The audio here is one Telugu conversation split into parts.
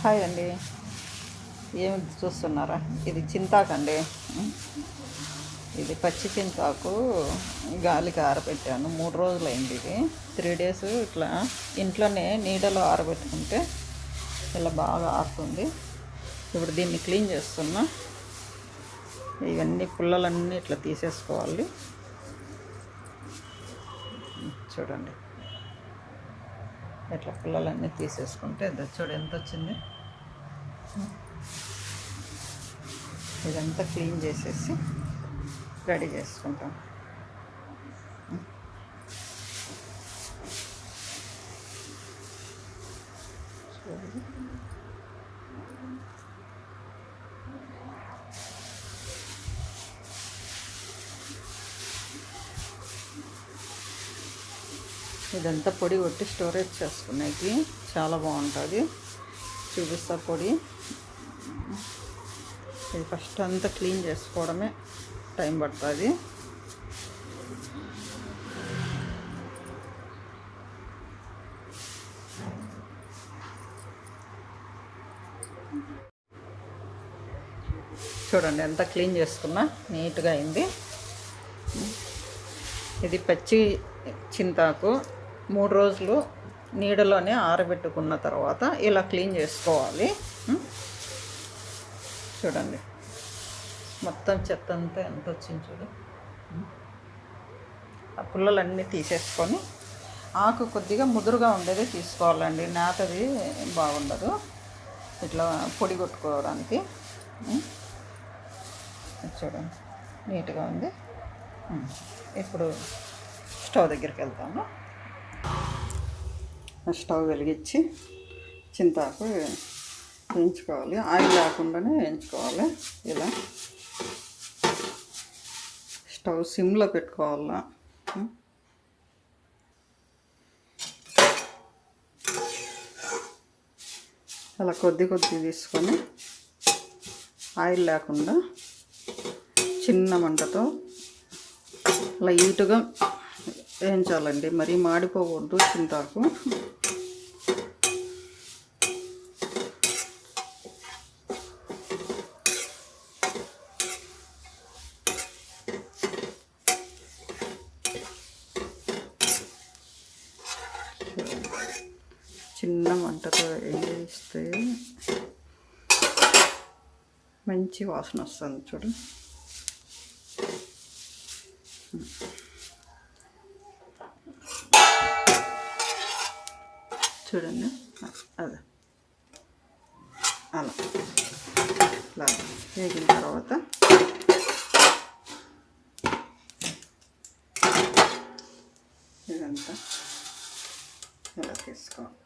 హాయ్ అండి ఏమి చూస్తున్నారా? ఇది చింతాకండి. ఇది పచ్చి చింతాకు గాలికి ఆరబెట్టాను. మూడు రోజులు అయింది ఇది. త్రీ డేస్ ఇట్లా ఇంట్లోనే నీడలో ఆరబెట్టుకుంటే ఇలా బాగా ఆరుతుంది. ఇప్పుడు దీన్ని క్లీన్ చేస్తున్నా. ఇవన్నీ పుల్లలన్నీ ఇట్లా తీసేసుకోవాలి. చూడండి. ఇట్లా పుల్లలన్నీ తీసేసుకుంటే ఇది చూడు ఎంత వచ్చింది? ఇదంతా క్లీన్ చేసేసి రెడీ చేసుకుంటాం చూడండి. ఇదంతా పొడి కొట్టి స్టోరేజ్ చేసుకునేకి చాలా బాగుంటుంది. చూపిస్తా పొడి. ఇది ఫస్ట్ అంతా క్లీన్ చేసుకోవడమే టైం పడుతుంది. చూడండి ఎంత క్లీన్ చేసుకున్నా నీట్గా అయింది. ఇది పచ్చి చింతాకు. మూడు రోజులు నీడలోనే ఆరబెట్టుకున్న తర్వాత ఇలా క్లీన్ చేసుకోవాలి. చూడండి. మొత్తం చెత్త అంతా ఎంత వచ్చింది చూడు. ఆ పుల్లలన్నీ తీసేసుకొని ఆకు కొద్దిగా ముదురుగా ఉండేది తీసుకోవాలండి. నాతది బాగుండదు. ఇట్లా పొడి కొట్టుకోవడానికి. చూడండి. నీట్గా ఉంది. ఇప్పుడు స్టవ్ దగ్గరికి వెళ్తాము. స్టవ్ వెలిగించి చింతాకు వేయించుకోవాలి. ఆయిల్ లేకుండానే వేయించుకోవాలి. ఇలా స్టవ్ సిమ్లో పెట్టుకోవాలా? అలా కొద్ది కొద్ది తీసుకొని ఆయిల్ లేకుండా చిన్న మంటతో లైట్గా వేయించాలండి. మరి మాడిపోకూడదు చింతాకు. చిన్న వంటతో వేయిస్తే మంచి వాసన వస్తుంది చూడు చూడండి అదే అలా అలా వేగిన తర్వాత ఇదంతా ఇలా తీసుకోవాలి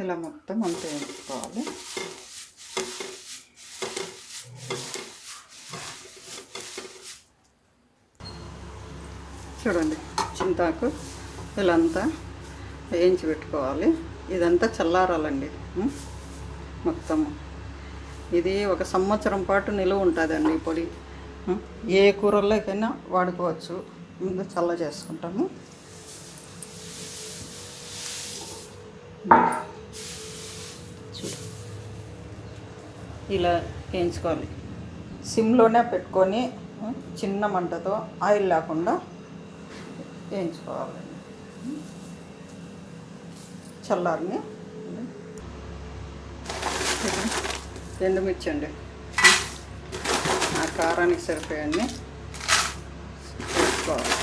ఇలా మొత్తం అంతా వేయించుకోవాలి చూడండి చింతాకు ఇలా అంతా వేయించి పెట్టుకోవాలి. ఇదంతా చల్లారాలండి. మొత్తము ఇది ఒక సంవత్సరం పాటు నిలువ ఉంటుందండి ఈ పొడి. ఏ కూరల్లోకైనా వాడుకోవచ్చు. ముందు చల్ల చేసుకుంటాము. చూడు. ఇలా వేయించుకోవాలి. సిమ్లోనే పెట్టుకొని చిన్న మంటతో ఆయిల్ లేకుండా వేయించుకోవాలండి చల్లారిని. ఎండుమిర్చి అండి ఆ కారానికి సరిపోయాన్ని వేసుకోవాలి.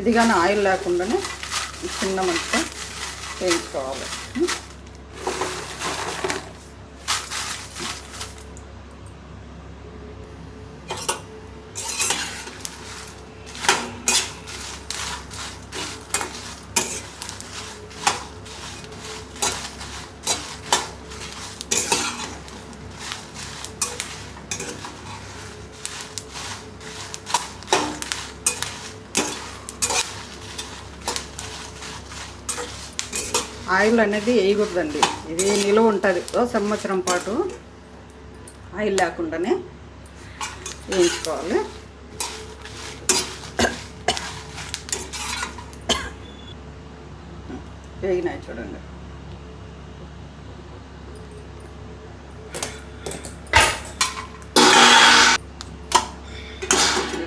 ఇది కానీ ఆయిల్ లేకుండానే చిన్న మంచిగా వేయించుకోవాలి. ఆయిల్ అనేది వేయకూడదండి. ఇది నిలువ ఉంటుంది. ఓ సంవత్సరం పాటు ఆయిల్ లేకుండానే వేయించుకోవాలి. వేగినాయి చూడండి.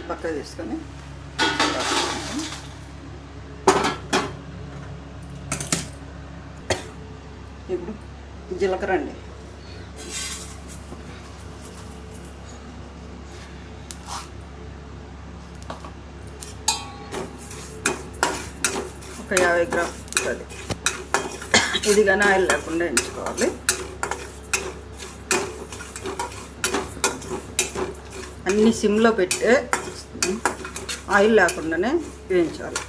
పక్క తీసుకొని ఇప్పుడు జీలకర్ర అండి ఒక యాభై గ్రామ్ ఉంటుంది. ఇది కానీ ఆయిల్ లేకుండా ఎంచుకోవాలి. అన్ని సిమ్లో పెట్టే ఆయిల్ లేకుండానే వేయించాలి.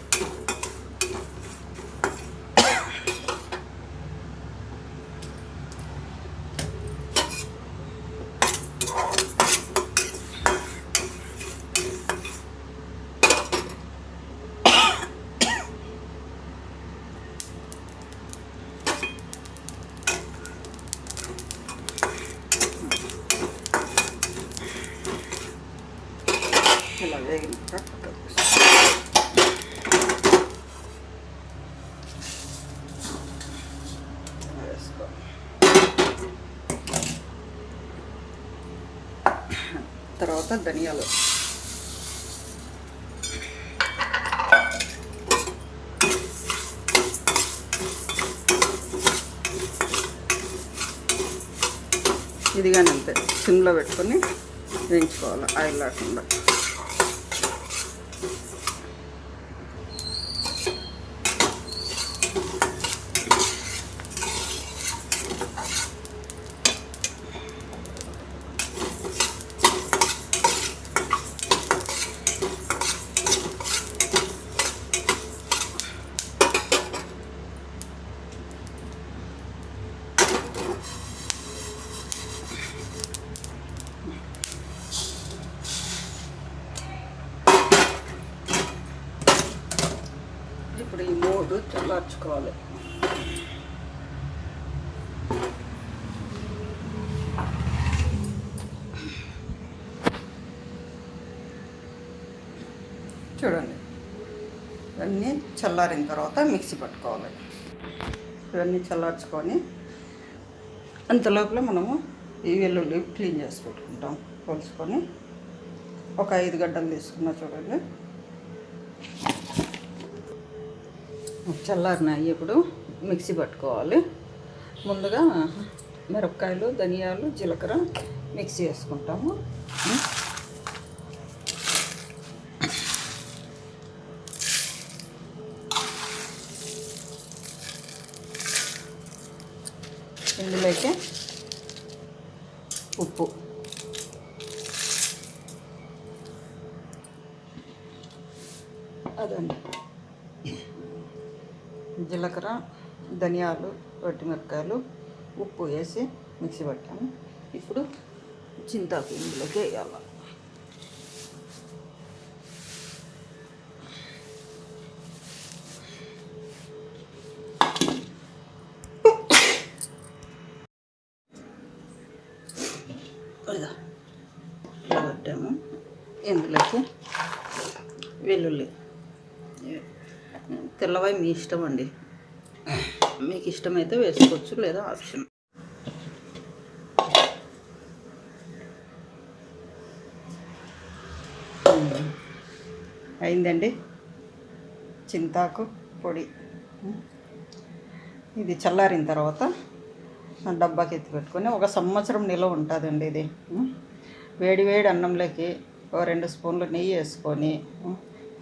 తర్వాత ధనియాలు. ఇది కానీ అంతే సిమ్లో పెట్టుకొని వేయించుకోవాలి ఆయిల్ లేకుండా ఇప్పుడు ఈ మూడు చల్లార్చుకోవాలి చూడండి. ఇవన్నీ చల్లారిన తర్వాత మిక్సీ పట్టుకోవాలి. ఇవన్నీ చల్లార్చుకొని అంతలోపల మనము ఈ వెల్లుల్లి క్లీన్ చేసి పెట్టుకుంటాం. పోల్చుకొని ఒక ఐదు గడ్డలు తీసుకున్నా చూడండి. చల్లారినాయి ఇప్పుడు మిక్సీ పట్టుకోవాలి. ముందుగా మిరపకాయలు ధనియాలు జీలకర్ర మిక్సీ వేసుకుంటాము. ఇందులోకి ఉప్పు. అదండి. జీలకర్ర ధనియాలు వట్టిమిరపకాయలు ఉప్పు వేసి మిక్సీ పట్టాము ఇప్పుడు చింతాకు ఇందులోకి వేయాలి. ఇందులోకి వెల్లుల్లి. తెల్లవాయి మీ ఇష్టం అండి. మీకు ఇష్టమైతే వేసుకోవచ్చు లేదా ఆప్షన్. అయిందండి. చింతాకు పొడి. ఇది చల్లారిన తర్వాత డబ్బాకి ఎత్తి పెట్టుకొని ఒక సంవత్సరం నిల్వ ఉంటుందండి ఇది. వేడి వేడి అన్నంలోకి ఓ రెండు స్పూన్లు నెయ్యి వేసుకొని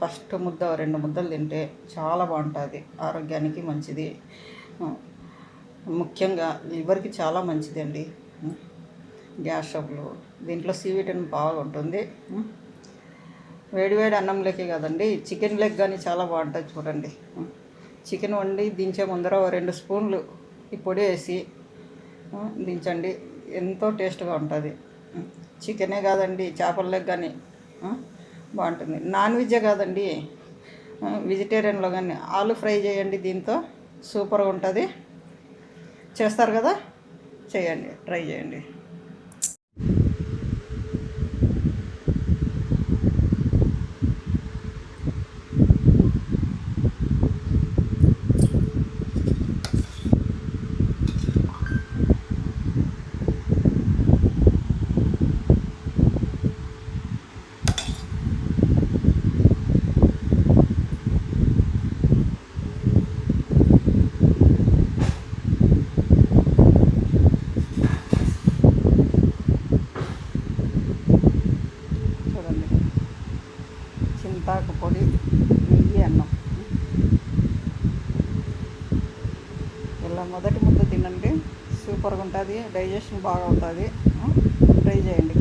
ఫస్ట్ ముద్ద రెండు ముద్దలు తింటే చాలా బాగుంటుంది. ఆరోగ్యానికి మంచిది. ముఖ్యంగా లివర్కి చాలా మంచిది అండి గ్యాస్ ట్రబుల్ దీంట్లో సి విటమిన్ బాగుంటుంది వేడివేడి అన్నంలోకి కదండి చికెన్ లెగ్ కానీ చాలా బాగుంటుంది చూడండి. చికెన్ వండి దించే ముందర ఓ రెండు స్పూన్లు ఈ పొడి వేసి దించండి. ఎంతో టేస్ట్గా ఉంటుంది. చికెనే కాదండి చేపల్లో కానీ బాగుంటుంది. నాన్ వెజ్జే కాదండి వెజిటేరియన్లో కానీ. ఆలు ఫ్రై చేయండి దీంతో సూపర్గా ఉంటుంది. చేస్తారు కదా? చేయండి ట్రై చేయండి మొదటి ముద్ద తినండి సూపర్గా ఉంటుంది డైజెషన్ బాగా అవుతుంది ట్రై చేయండి